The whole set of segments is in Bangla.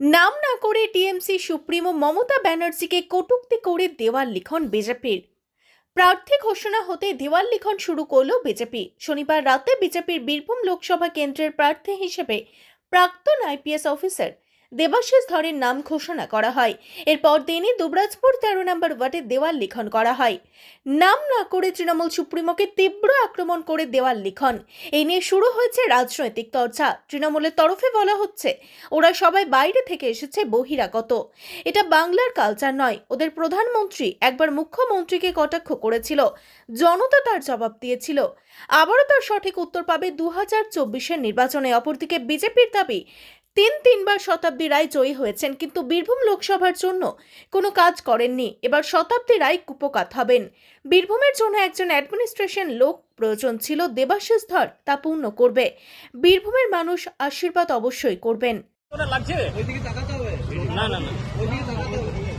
নাম না করে টিএমসি সুপ্রিমো মমতা ব্যানার্জিকে কটুক্তি করে দেওয়াল লিখন বিজেপির। প্রার্থী ঘোষণা হতে দেওয়াল লিখন শুরু করল বিজেপি। শনিবার রাতে বিজেপির বীরভূম লোকসভা কেন্দ্রের প্রার্থী হিসেবে প্রাক্তন আইপিএস অফিসার দেবাশিস ধরের নাম ঘোষণা করা হয়। এরপর দিনই দুবরাজপুর তেরো নম্বর ওয়ার্ডে দেওয়াল লিখন করা হয়। নাম না করে তৃণমূল সুপ্রিমোকে তীব্র আক্রমণ করে দেওয়াল লিখন। এই নিয়ে শুরু হয়েছে রাজনৈতিক চর্চা। তৃণমূলের তরফে বলা হচ্ছে, ওরা সবাই বাইরে থেকে এসেছে বহিরাগত। এটা বাংলার কালচার নয়। ওদের প্রধানমন্ত্রী একবার মুখ্যমন্ত্রীকে কটাক্ষ করেছিল। জনতা তার জবাব দিয়েছিল। আবারও তার সঠিক উত্তর পাবে দু হাজার চব্বিশের নির্বাচনে। অপরদিকে বিজেপির দাবি তিন তিনবার শতাব্দী রায় জয়ী হয়েছেন কিন্তু বীরভূম লোকসভার জন্য কোনো কাজ করেননি। এবার শতাব্দী রায় কুপকাত হবেন। বীরভূমের জন্য একজন অ্যাডমিনিস্ট্রেশন লোক প্রয়োজন ছিল দেবাশিস ধর তা পূর্ণ করবে। বীরভূমের মানুষ আশীর্বাদ অবশ্যই করবেন। না না না। ওইদিকে তাকাতে হবে।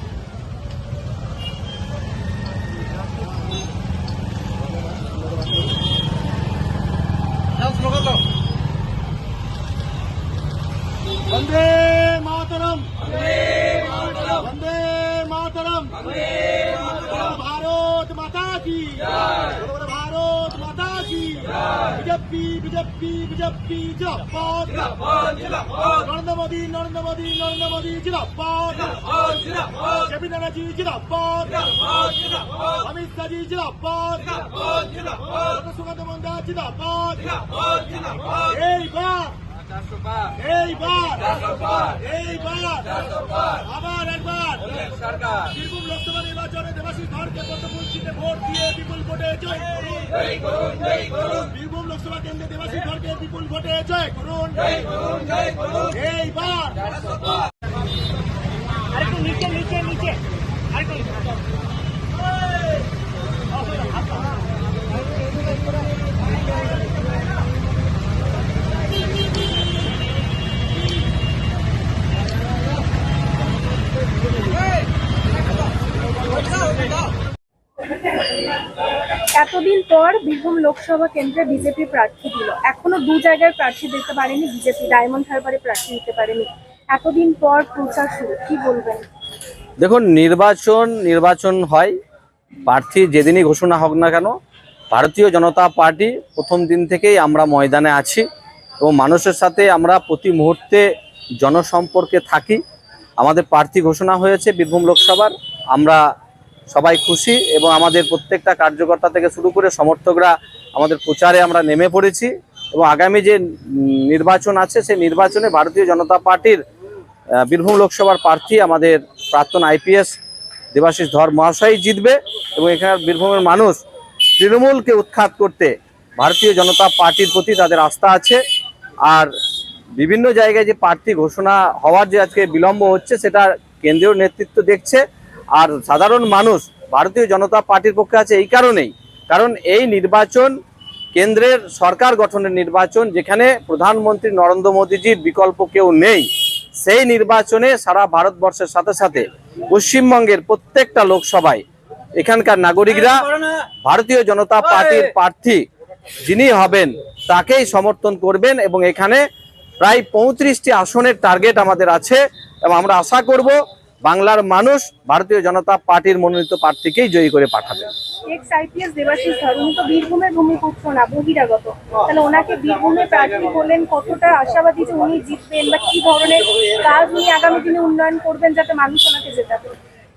স্লোগান দাও। ভারত মাতা কি বিজেপি বিজেপি বিজেপি জিরাপদ নরেন্দ্র মোদী নরেন্দ্র মোদী নরেন্দ্র মোদী জিরাপদ জেপি নানাজি জিরাপদ অমিত শাহজি জিরাপদ সুগন্ধ মন্দা জিরাপদ এইবার এইবার এইবার আবার একবার। বীরভূম লোকসভা নির্বাচনে দেবাশিস ধরকে পদ্মফুল চিহ্নে ভোট দিয়ে বিপুল ভোটে জয় করুন বীরভূম লোকসভা কেন্দ্রে দেবাশিস ধরকে বিপুল ভোটে জয় করুন। এইবার এতদিন পর বীরভূম লোকসভা কেন্দ্রে বিজেপি প্রার্থী দিল। এখনও দু জায়গায় প্রার্থী দিতে পারেনি বিজেপি, ডায়মন্ড হারবারে প্রার্থী দিতে পারেনি। এতদিন পর প্রচার শুরু, কি বলবেন? দেখুন, নির্বাচন নির্বাচন হয়। প্রার্থী যেদিনই ঘোষণা হোক না কেন, ভারতীয় জনতা পার্টি প্রথম দিন থেকেই আমরা ময়দানে আছি এবং মানুষের সাথে আমরা প্রতি মুহূর্তে জনসম্পর্কে থাকি। আমাদের প্রার্থী ঘোষণা হয়েছে বীরভূম লোকসভার। আমরা সবাই খুশি এবং আমাদের প্রত্যেকটা কার্যকর্তা থেকে শুরু করে সমর্থকরা আমাদের প্রচারে আমরা নেমে পড়েছি এবং আগামী যে নির্বাচন আছে, সেই নির্বাচনে ভারতীয় জনতা পার্টির বীরভূম লোকসভার প্রার্থী আমাদের প্রাক্তন আইপিএস দেবাশিস ধর মহাশয় জিতবে এবং এখানে বীরভূমের মানুষ তৃণমূলকে উৎখাত করতে ভারতীয় জনতা পার্টির প্রতি তাদের আস্থা আছে। আর বিভিন্ন জায়গায় যে প্রার্থী ঘোষণা হওয়ার যে আজকে বিলম্ব হচ্ছে, সেটা কেন্দ্রীয় নেতৃত্ব দেখছে। আর সাধারণ মানুষ, ভারতীয় জনতা পার্টির পক্ষে আছে এই কারণেই। কারণ এই নির্বাচন কেন্দ্রের সরকার গঠনের নির্বাচন, যেখানে প্রধানমন্ত্রী নরেন্দ্র মোদীজির বিকল্প কেউ নেই, সেই নির্বাচনে সারা ভারতবর্ষের সাথে সাথে পশ্চিমবঙ্গের প্রত্যেকটা লোকসভায় এখানকার নাগরিকরা ভারতীয় জনতা পার্টির প্রার্থী যিনি হবেন, তাকেই সমর্থন করবেন এবং এখানে প্রায় পঁয়ত্রিশটি আসনের টার্গেট আমাদের আছে এবং আমরা আশা করব বাংলার মানুষ ভারতীয় জনতা পার্টির মনোনীত প্রার্থীকেই জয়ী করে পাঠাবে।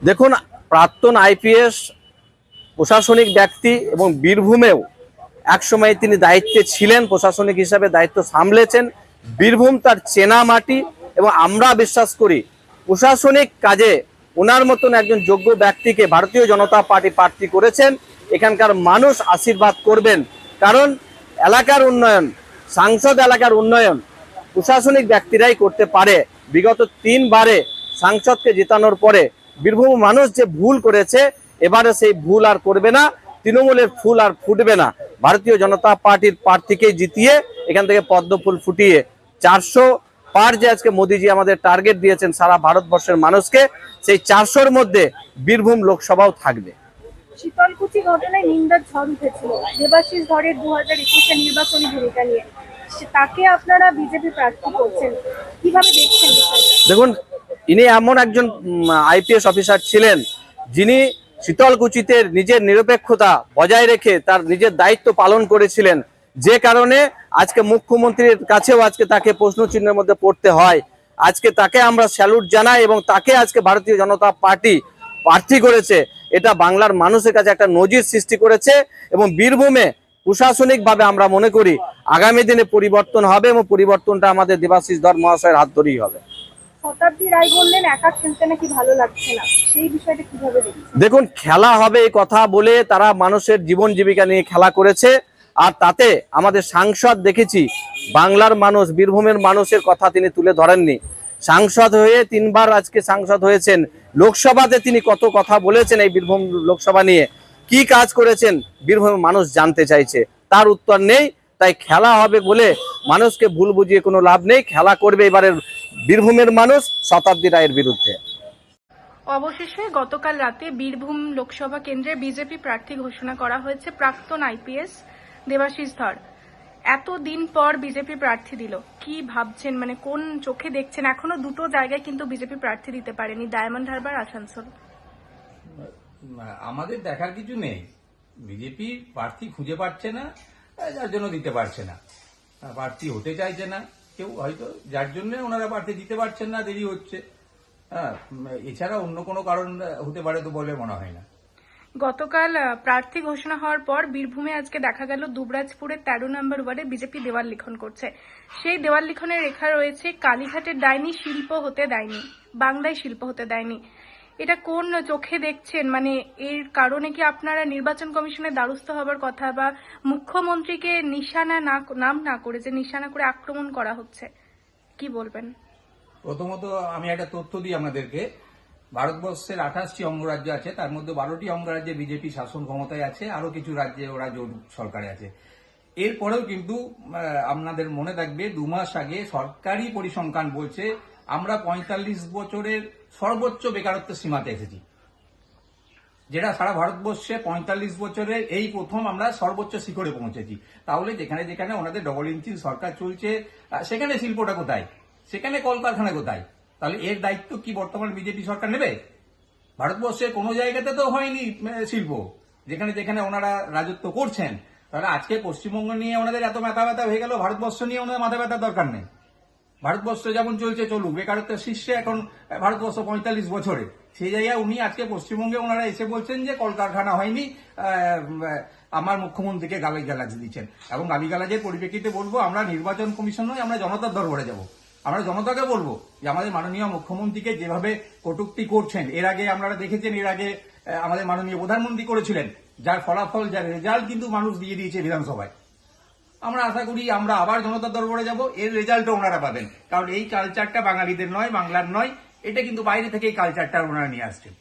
দেখুন প্রাক্তন আইপিএস প্রশাসনিক ব্যক্তি এবং বীরভূমেও একসময় তিনি দায়িত্বে ছিলেন প্রশাসনিক হিসাবে দায়িত্ব সামলেছেন। বীরভূম তার চেনা মাটি এবং আমরা বিশ্বাস করি প্রশাসনিক কাজে ওনার মতন একজন যোগ্য ব্যক্তিকে ভারতীয় জনতা পার্টি প্রার্থী করেছেন। এখানকার মানুষ আশীর্বাদ করবেন। কারণ এলাকার উন্নয়ন, সাংসদ এলাকার উন্নয়ন প্রশাসনিক ব্যক্তিরাই করতে পারে। বিগত তিনবারে সাংসদকে জেতানোর পরে বীরভূম মানুষ যে ভুল করেছে, এবারে সেই ভুল আর করবে না, তৃণমূলের ফুল আর ফুটবে না। ভারতীয় জনতা পার্টির প্রার্থীকে জিতিয়ে এখান থেকে পদ্মফুল ফুটিয়ে চারশো পার যে আজকে মোদিজি আমাদের টার্গেট দিয়েছেন সারা ভারতবর্ষের মানুষকে সেই চারশোর মধ্যে বীরভূম লোকসভাও থাকবে। শীতলকুচি ঘটনায় নিন্দার ঝড় উঠেছিল। দেবাশিস ধরের দু হাজার একুশে নির্বাচনী ভূমিকা নিয়ে। তাকে আপনারা বিজেপি প্রার্থী করছেন। কীভাবে দেখছেন দেখুন ইনি এমন একজন আইপিএস অফিসার ছিলেন যিনি শীতলকুচিতে নিজের নিরপেক্ষতা বজায় রেখে তার নিজের দায়িত্ব পালন করেছিলেন। যে কারণে আজকে মুখ্যমন্ত্রীর কাছেও আজকে তাকে প্রশ্ন চিহ্নের মধ্যে পড়তে হয়। আজকে তাকে আমরা স্যালুট জানাই এবং তাকে আজকে ভারতীয় জনতা পার্টি প্রার্থী করেছে। এটা বাংলার মানুষের কাছে একটা নজির সৃষ্টি করেছে এবং বীরভূমে প্রশাসনিকভাবে আমরা মনে করি আগামী দিনে পরিবর্তন হবে এবং পরিবর্তনটা আমাদের দেবাশিস ধর মহাশয়ের হাত ধরেই হবে। শতাব্দী বললেন একা খেলতে নাকি ভালো লাগছে না। সেই বিষয়টা কীভাবে দেখছেন? দেখুন খেলা হবে এই কথা বলে তারা মানুষের জীবন জীবিকা নিয়ে খেলা করেছে। আর তাতে আমাদের সাংসদ দেখেছি, বাংলার মানুষ, বীরভূমের মানুষের কথা তিনি তুলে ধরেননি। সাংসদ হয়ে তিনবার আজকে সাংসদ হয়েছেন। লোকসভাতে তিনি কত কথা বলেছেন এই বীরভূম লোকসভা নিয়ে। কি কাজ করেছেন, বীরভূমের মানুষ জানতে চাইছে। তার উত্তর নেই, তাই খেলা হবে বলে মানুষকে ভুল বুঝিয়ে কোনো লাভ নেই। খেলা করবে এবারের বীরভূমের মানুষ শতাব্দী রায়ের বিরুদ্ধে। অবশেষে গতকাল রাতে বীরভূম লোকসভা কেন্দ্রে বিজেপি প্রার্থী ঘোষণা করা হয়েছে, প্রাক্তন আইপিএস দেবাশিস ধর, এতদিন পর বিজেপি প্রার্থী দিল। কি ভাবছেন? মানে কোন চোখে দেখছেন? এখনও দুটো জায়গায় কিন্তু বিজেপি প্রার্থী দিতে পারেনি, ডায়মন্ড হারবার, আসানসোল। আমাদের দেখার কিছু নেই। বিজেপি প্রার্থী খুঁজে পাচ্ছে না যার জন্য দিতে পারছে না। প্রার্থী হতে চাইছে না। কেউ হয়তো যার জন্য ওনারা প্রার্থী দিতে পারছেন না, দেরি হচ্ছে। হ্যাঁ এছাড়া অন্য কোনো কারণ হতে পারে তো বলে মনে হয় না। গতকাল প্রার্থী ঘোষণা হওয়ার পর বীরভূমে আজকে দেখা গেল দুবরাজপুরের তেরো নম্বর ওয়ার্ডে বিজেপি দেওয়াল লিখন করছে। সেই দেওয়াল লিখনের রেখা রয়েছে, কালীঘাটের ডাইনি শিল্প হতে দেয়নি, বাংলায় শিল্প হতে দেয়নি। এটা কোন চোখে দেখছেন? মানে এর কারণে কি আপনারা নির্বাচন কমিশনের দ্বারস্থ হবার কথা বা মুখ্যমন্ত্রীকে নিশানা না, নাম না করে যে নিশানা করে আক্রমণ করা হচ্ছে? কি বলবেন? প্রথমত আমি একটা তথ্য দিই আপনাদেরকে। ভারতবর্ষের আঠাশটি অঙ্গরাজ্য আছে, তার মধ্যে বারোটি অঙ্গরাজ্যে বিজেপি শাসন ক্ষমতায় আছে, আরও কিছু রাজ্যে ওরা জোট সরকারে আছে। এরপরেও কিন্তু আপনাদের মনে থাকবে, দু মাস আগে সরকারি পরিসংখ্যান বলছে, আমরা পঁয়তাল্লিশ বছরের সর্বোচ্চ বেকারত্বের সীমাতে এসেছি। যেটা সারা ভারতবর্ষে পঁয়তাল্লিশ বছরের এই প্রথম আমরা সর্বোচ্চ শিখরে পৌঁছেছি। তাহলে যেখানে যেখানে ওনাদের ডবল ইঞ্চিন সরকার চলছে সেখানে শিল্পটা কোথায়? সেখানে কলকারখানা কোথায়? তাহলে এর দায়িত্ব কি বর্তমান বিজেপি সরকার নেবে? ভারতবর্ষের কোনো জায়গাতে তো হয়নি শিল্প। যেখানে যেখানে ওনারা রাজত্ব করছেন, তাহলে আজকে পশ্চিমবঙ্গ নিয়ে ওনাদের এত মাথা ব্যথা হয়ে গেল, ভারতবর্ষ নিয়ে ওনাদের মাথা ব্যথার দরকার নেই। ভারতবর্ষ যেমন চলছে, চলুক, বেকারত্বের শীর্ষে এখন ভারতবর্ষ পঁয়তাল্লিশ বছরে। সেই জায়গায় উনি আজকে পশ্চিমবঙ্গে ওনারা এসে বলছেন যে, কলকারখানা হয়নি আমার মুখ্যমন্ত্রীকে গালি গালাজ দিচ্ছেন। এবং গালি গালাজের পরিপ্রেক্ষিতে বলব, আমরা নির্বাচন কমিশন নয় আমরা জনতার দরবারে যাব। আমরা জনতাকে বলব যে আমাদের মাননীয় মুখ্যমন্ত্রীকে যেভাবে কটূক্তি করছেন, এর আগে আপনারা দেখেছেন, এর আগে আমাদের মাননীয় প্রধানমন্ত্রী করেছিলেন, যার ফলাফল, যার রেজাল্ট কিন্তু মানুষ দিয়ে দিয়েছে বিধানসভায়। আমরা আশা করি আমরা আবার জনতার দরবারে যাব, এর রেজাল্টও ওনারা পাবেন। কারণ এই কালচারটা বাঙালিদের নয়, বাংলার নয়, এটা কিন্তু বাইরে থেকে এই কালচারটা ওনারা নিয়ে আসছেন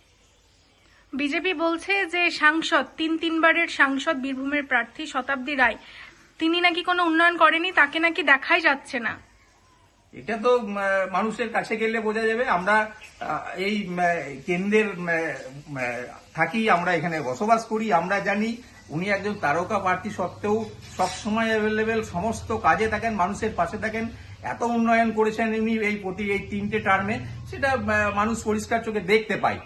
বিজেপি বলছে যে সাংসদ, তিন তিনবারের সাংসদ বীরভূমের প্রার্থী শতাব্দী রায়, তিনি নাকি কোনো উন্নয়ন করেনি, তাকে নাকি দেখাই যাচ্ছে না। এটা তো মানুষের কাছে গেলে বোঝা যাবে, আমরা এই কেন্দ্রের থাকি, আমরা এখানে বসবাস করি, আমরা জানি, উনি একজন তারকা প্রার্থী সত্ত্বেও সবসময় অ্যাভেলেবেল সমস্ত কাজে থাকেন, মানুষের পাশে থাকেন, এত উন্নয়ন করেছেন উনি এই প্রতি, এই তিনটে টার্মে সেটা মানুষ পরিষ্কার চোখে দেখতে পায়।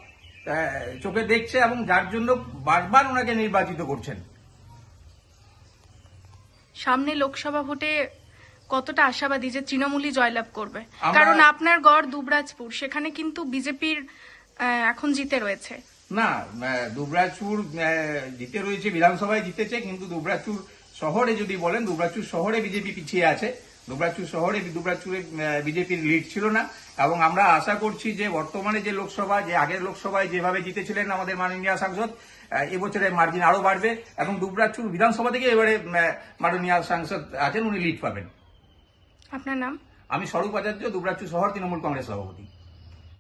চোখে দেখছে এবং যার জন্য বারবার ওনাকে নির্বাচিত করছেন। সামনে লোকসভা ভোটে কতটা আশাবাদী যে তৃণমূলই জয়লাভ করবে। কারণ আপনার গড় দুবরাজপুর সেখানে কিন্তু বিজেপির এখন জিতে রয়েছে। না দুবরাজপুর জিতে রয়েছে বিধানসভায় জিতেছে কিন্তু দুবরাজপুর শহরে যদি বলেন দুবরাজপুর শহরে বিজেপি পিছিয়ে আছে। দুবরাজপুর শহরে দুবরাজপুরে বিজেপির লিড ছিল না। এবং আমরা আশা করছি যে বর্তমানে যে লোকসভা যে আগের লোকসভায় যেভাবে জিতেছিলেন আমাদের মাননীয় সাংসদ এবছরে মার্জিন আরও বাড়বে। এবং দুবরাজপুর বিধানসভা থেকে এবারে মাননীয় সাংসদ আছেন উনি লিড পাবেন। আপনার নাম? আমি স্বরূপ আচার্য দুবরাজপুর শহর তৃণমূল কংগ্রেস সভাপতি।